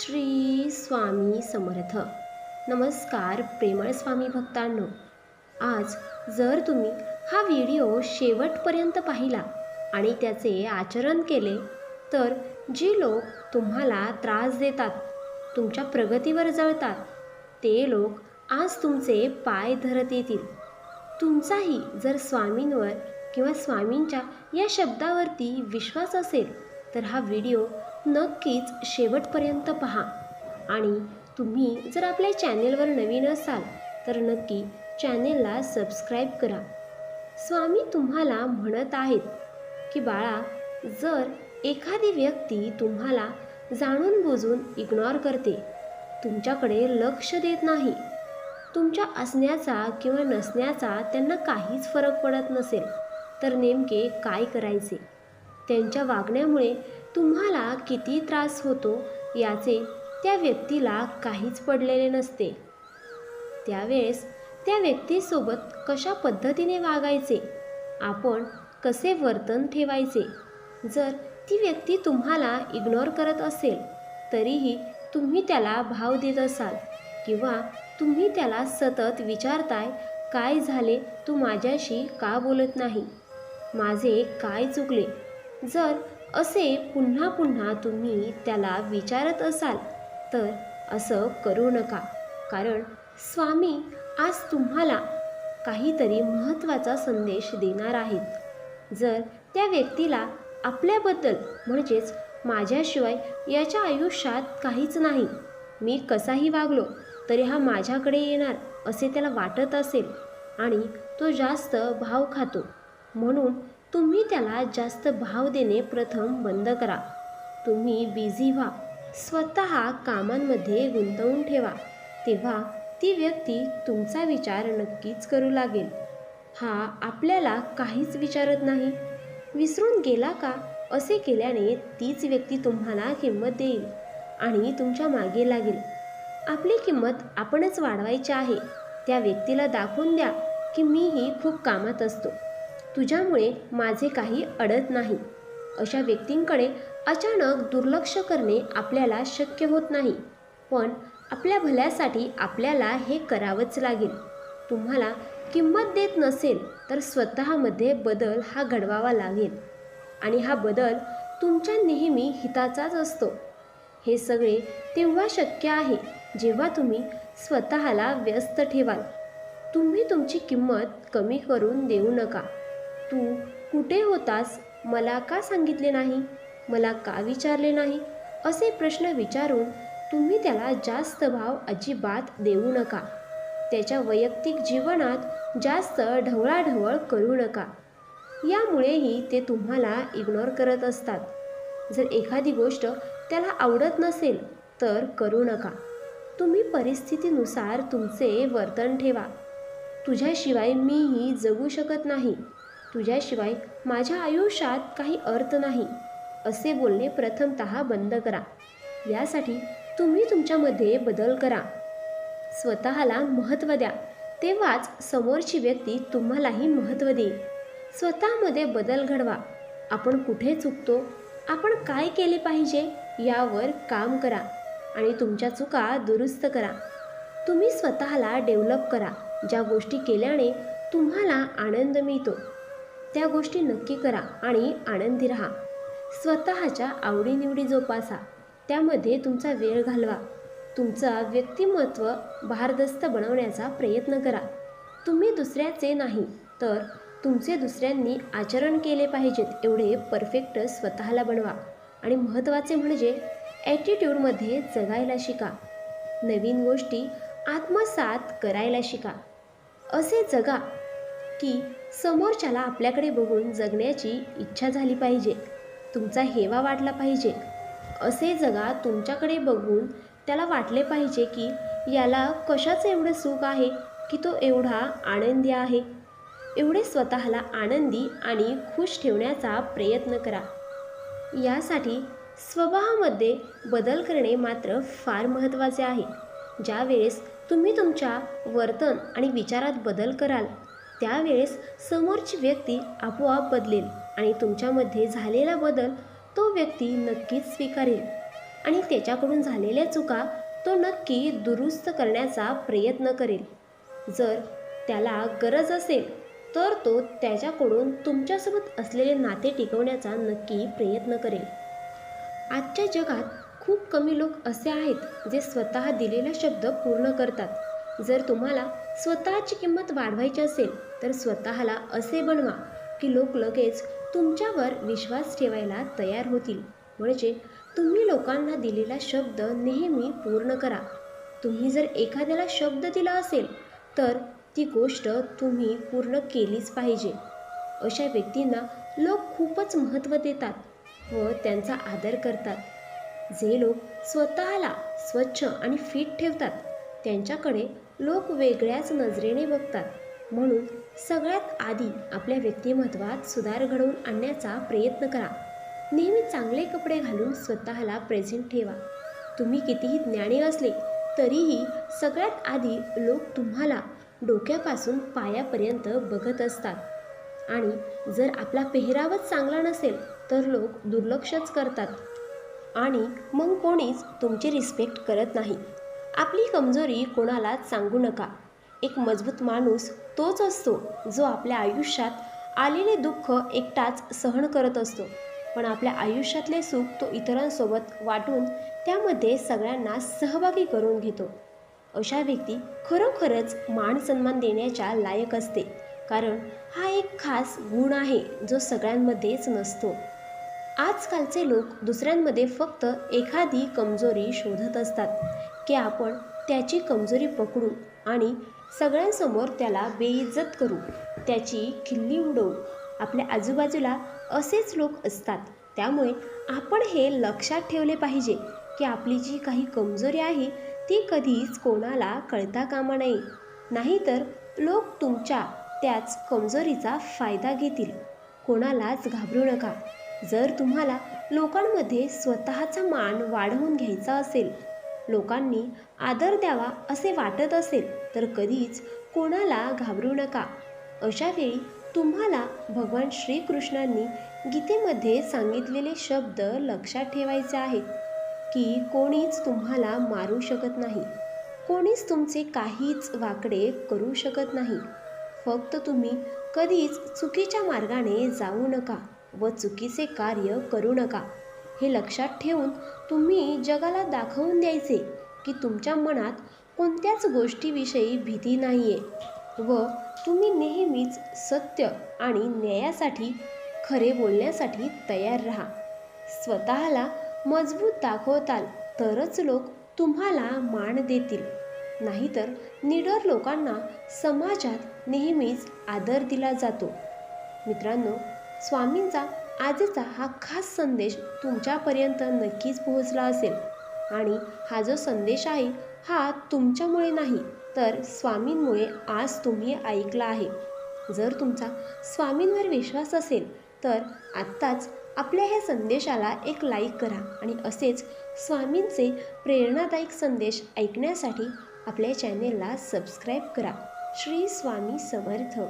श्री स्वामी समर्थ. नमस्कार प्रेमळ स्वामी भक्तांनो. आज जर तुम्ही हा व्हिडिओ शेवटपर्यंत पाहिला आणि त्याचे आचरण केले तर जे लोक तुम्हाला त्रास देतात तुमच्या प्रगतीवर जळतात ते लोक आज तुमचे पाय धरत येतील. तुमचाही जर स्वामींवर किंवा स्वामींच्या या शब्दावरती विश्वास असेल तर हा व्हिडिओ नक्कीच शेवटपर्यंत पहा. आणि तुम्ही जर आपल्या चॅनेलवर नवीन असाल तर नक्की चॅनेलला सबस्क्राईब करा. स्वामी तुम्हाला म्हणत आहेत की बाळा जर एखादी व्यक्ती तुम्हाला जाणून बुजून इग्नॉर करते तुमच्याकडे लक्ष देत नाही तुमच्या असण्याचा किंवा नसण्याचा त्यांना काहीच फरक पडत नसेल तर नेमके काय करायचे? त्यांच्या वागण्यामुळे तुम्हाला किती त्रास होतो याचे त्या व्यक्तीला काहीच पडलेले नसते. त्यावेळेस त्या व्यक्तीसोबत कशा पद्धतीने वागायचे? आपण कसे वर्तन ठेवायचे? जर ती व्यक्ती तुम्हाला इग्नोर करत असेल तरीही तुम्ही त्याला भाव देत असाल किंवा तुम्ही त्याला सतत विचारताय काय झाले? तू माझ्याशी का बोलत नाही? माझे काय चुकले? जर असे पुन्हा पुन्हा तुम्ही त्याला विचारत असाल तर असं करू नका. कारण स्वामी आज तुम्हाला काहीतरी महत्त्वाचा संदेश देणार आहेत. जर त्या व्यक्तीला आपल्याबद्दल म्हणजेच माझ्याशिवाय याच्या आयुष्यात काहीच नाही मी कसाही वागलो तरी हा माझ्याकडे येणार असे त्याला वाटत असेल आणि तो जास्त भाव खातो. म्हणून तुम्ही त्याला जास्त भाव देणे प्रथम बंद करा. तुम्ही बिझी व्हा. स्वतः कामांमध्ये गुंतवून ठेवा. तेव्हा ती व्यक्ती तुमचा विचार नक्कीच करू लागेल. हा आपल्याला काहीच विचारत नाही. विसरून गेला का? असे केल्याने तीच व्यक्ती तुम्हाला किंमत देईल आणि तुमच्या मागे लागेल. आपली किंमत आपणच वाढवायची आहे. त्या व्यक्तीला दाखवून द्या की मीही खूप कामात असतो. तुझ्यामुळे माझे काही अडत नाही. अशा व्यक्तींकडे अचानक दुर्लक्ष करणे आपल्याला शक्य होत नाही. पण आपल्या भल्यासाठी आपल्याला हे करावंच लागेल. तुम्हाला किंमत देत नसेल तर स्वतःमध्ये बदल हा घडवावा लागेल. आणि हा बदल तुमच्या नेहमी हिताचाच असतो. हे सगळे तेव्हा शक्य आहे जेव्हा तुम्ही स्वतःला व्यस्त ठेवाल. तुम्ही तुमची किंमत कमी करून देऊ नका. तू कुठे होतास? मला का सांगितले नाही? मला का विचारले नाही? असे प्रश्न विचारून तुम्ही त्याला जास्त भाव अजिबात देऊ नका. त्याच्या वैयक्तिक जीवनात जास्त ढवळाढवळ करू नका. यामुळेही ते तुम्हाला इग्नोर करत असतात. जर एखादी गोष्ट त्याला आवडत नसेल तर करू नका. तुम्ही परिस्थितीनुसार तुमचे वर्तन ठेवा. तुझ्याशिवाय मीही जगू शकत नाही. तुझ्याशिवाय माझ्या आयुष्यात काही अर्थ नाही. असे बोलणे प्रथमत बंद करा. यासाठी तुम्ही तुमच्यामध्ये बदल करा. स्वतःला महत्त्व द्या. तेव्हाच समोरची व्यक्ती तुम्हालाही महत्त्व देईल. स्वतःमध्ये बदल घडवा. आपण कुठे चुकतो? आपण काय केले पाहिजे? यावर काम करा आणि तुमच्या चुका दुरुस्त करा. तुम्ही स्वतःला डेव्हलप करा. ज्या गोष्टी केल्याने तुम्हाला आनंद मिळतो. त्या गोष्टी नक्की करा आणि आनंदी राहा. स्वतःच्या आवडीनिवडी जोपासा. त्यामध्ये तुमचा वेळ घालवा. तुमचा व्यक्तिमत्व भारदस्त बनवण्याचा प्रयत्न करा. तुम्ही दुसऱ्याचे नाही तर तुमचे दुसऱ्यांनी आचरण केले पाहिजेत एवढे परफेक्ट स्वतःला बनवा. आणि महत्त्वाचे म्हणजे ॲटिट्यूडमध्ये जगायला शिका. नवीन गोष्टी आत्मसात करायला शिका. असे जगा. की समोरच्याला आपल्याकडे बघून जगण्याची इच्छा झाली पाहिजे. तुमचा हेवा वाटला पाहिजे. असे जगा तुमच्याकडे बघून त्याला वाटले पाहिजे की याला कशाचं एवढं सुख आहे की तो एवढा आनंदी आहे. एवढे स्वतःला आनंदी आणि खुश ठेवण्याचा प्रयत्न करा. यासाठी स्वभावामध्ये बदल करणे मात्र फार महत्त्वाचे आहे. ज्यावेळेस तुम्ही तुमच्या वर्तन आणि विचारात बदल कराल त्यावेळेस समोरची व्यक्ती आपोआप बदलेल आणि तुमच्यामध्ये झालेला बदल तो व्यक्ती नक्कीच स्वीकारेल. आणि त्याच्याकडून झालेल्या चुका तो नक्की दुरुस्त करण्याचा प्रयत्न करेल. जर त्याला गरज असेल तर तो त्याच्याकडून तुमच्यासोबत असलेले नाते टिकवण्याचा नक्की प्रयत्न करेल. आजच्या जगात खूप कमी लोक असे आहेत जे स्वतः दिलेला शब्द पूर्ण करतात. जर तुम्हाला स्वतःची किंमत वाढवायची असेल तर स्वतःला असे बनवा की लोक लगेच तुमच्यावर विश्वास ठेवायला तयार होतील. म्हणजे तुम्ही लोकांना दिलेला शब्द नेहमी पूर्ण करा. तुम्ही जर एखाद्याला शब्द दिला असेल तर ती गोष्ट तुम्ही पूर्ण केलीच पाहिजे. अशा व्यक्तींना लोक खूपच महत्त्व देतात व त्यांचा आदर करतात. जे लोक स्वतःला स्वच्छ आणि फिट ठेवतात त्यांच्याकडे लोक वेगळ्याच नजरेने बघतात. म्हणून सगळ्यात आधी आपल्या व्यक्तिमत्वात सुधार घडवून आणण्याचा प्रयत्न करा. नेहमी चांगले कपडे घालून स्वतःला प्रेझेंट ठेवा. तुम्ही कितीही ज्ञानी असले तरीही सगळ्यात आधी लोक तुम्हाला डोक्यापासून पायापर्यंत बघत असतात. आणि जर आपला पेहरावच चांगला नसेल तर लोक दुर्लक्षच करतात. आणि मग कोणीच तुमची रिस्पेक्ट करत नाही. आपली कमजोरी कोणालाच सांगू नका. एक मजबूत माणूस तोच असतो जो आपल्या आयुष्यात आलेले दुःख एकटाच सहन करत असतो. पण आपल्या आयुष्यातले सुख तो इतरांसोबत वाटून त्यामध्ये सगळ्यांना सहभागी करून घेतो. अशा व्यक्ती खरोखरच मान सन्मान देण्याच्या लायक असते. कारण हा एक खास गुण आहे जो सगळ्यांमध्येच नसतो. आजकालचे लोक दुसऱ्यांमध्ये फक्त एखादी कमजोरी शोधत असतात की आपण त्याची कमजोरी पकडू आणि सगळ्यांसमोर त्याला बेइज्जत करू. त्याची खिल्ली उडवू. आपल्या आजूबाजूला असेच लोक असतात. त्यामुळे आपण हे लक्षात ठेवले पाहिजे की आपली जी काही कमजोरी आहे ती कधीच कोणाला कळता कामा नये. नाहीतर लोक तुमच्या त्याच कमजोरीचा फायदा घेतील. कोणालाच घाबरू नका. जर तुम्हाला लोकांमध्ये स्वतःचा मान वाढवून घ्यायचा असेल लोकांनी आदर द्यावा असे वाटत असेल तर कधीच कोणाला घाबरू नका. अशा वेळी तुम्हाला भगवान श्रीकृष्णांनी गीतेमध्ये सांगितलेले शब्द लक्षात ठेवायचे आहेत की कोणीच तुम्हाला मारू शकत नाही. कोणीच तुमचे काहीच वाकडे करू शकत नाही. फक्त तुम्ही कधीच चुकीच्या मार्गाने जाऊ नका. व चुकीचे कार्य करू नका. हे लक्षात ठेवून तुम्ही जगाला दाखवून द्यायचे की तुमच्या मनात कोणत्याच गोष्टीविषयी भीती नाही आहे व तुम्ही नेहमीच सत्य आणि न्यायासाठी खरे बोलण्यासाठी तयार राहा. स्वतःला मजबूत दाखवताल तरच लोक तुम्हाला मान देतील. नाहीतर निडर लोकांना समाजात नेहमीच आदर दिला जातो. मित्रांनो स्वामींचा आजचा हा खास संदेश तुमच्यापर्यंत नक्कीच पोहोचला असेल. आणि हा जो संदेश आहे हा तुमच्यामुळे नाही तर स्वामींमुळे आज तुम्ही ऐकला आहे. जर तुमचा स्वामींवर विश्वास असेल तर आत्ताच आपल्या ह्या संदेशाला एक लाईक करा आणि असेच स्वामींचे प्रेरणादायक संदेश ऐकण्यासाठी आपल्या चॅनेलला सबस्क्राईब करा. श्री स्वामी समर्थ.